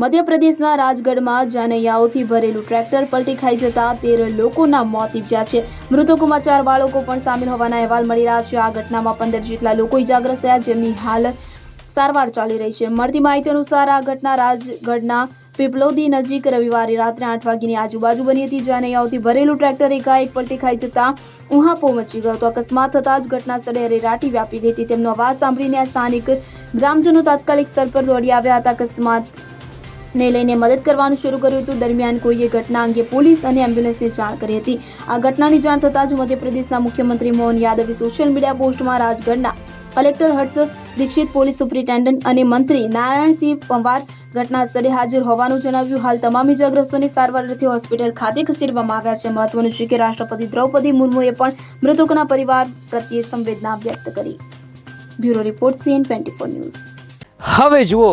મધ્યપ્રદેશના રાજગઢમાં જાનૈયાઓથી ભરેલું ટ્રેક્ટર પલટી ખાઈ જતા તેર લોકોના મોત નીપજ્યા છે. મૃતકોમાં ચાર બાળકો પણ સામેલ હોવાના અહેવાલ મળી રહ્યા છે. આ ઘટનામાં પંદર જેટલા લોકો ઇજાગ્રસ્ત થયા, જેમની હાલ સારવાર ચાલી રહી છે. મળતી માહિતી અનુસાર આ ઘટના રાજગઢના પીપલોદી નજીક રવિવારે રાત્રે આઠ વાગ્યાની આજુબાજુ બની હતી. જાનૈયાઓથી ભરેલું ટ્રેક્ટર એકાએક પલટી ખાઈ જતા ઉહાપો મચી ગયો હતો. અકસ્માત થતાં જ ઘટના સ્થળે અરેરાટી વ્યાપી ગઈ હતી. તેમનો અવાજ સાંભળીને આ સ્થાનિક ગ્રામજનો તાત્કાલિક સ્થળ પર દોડી આવ્યા હતા. અકસ્માત ને લઈને મદદ કરવાનું શરૂ કર્યું હતું. દરમિયાન કોઈએ ઘટના અંગે પોલીસ અને એમ્બ્યુલન્સને જાણ કરી હતી. આ ઘટનાની જાણ થતાં જ મધ્યપ્રદેશના મુખ્યમંત્રી મોહન યાદવે સોશિયલ મીડિયા પોસ્ટમાં રાજગઢના collector Harsh Dixit, police superintendent અને મંત્રી નારાયણસિંહ પંવાર ઘટના સ્થળે હાજર હોવાનું જણાવ્યું. હાલ તમામ ઇજાગ્રસ્તોને સારવાર અર્થે હોસ્પિટલ ખાતે ખસેડવામાં આવ્યા છે. મહત્વનું છે કે રાષ્ટ્રપતિ દ્રૌપદી મુર્મુએ પણ મૃતકોના પરિવાર પ્રત્યે સંવેદના વ્યક્ત કરી. Bureau report CN twenty news. હવે જુઓ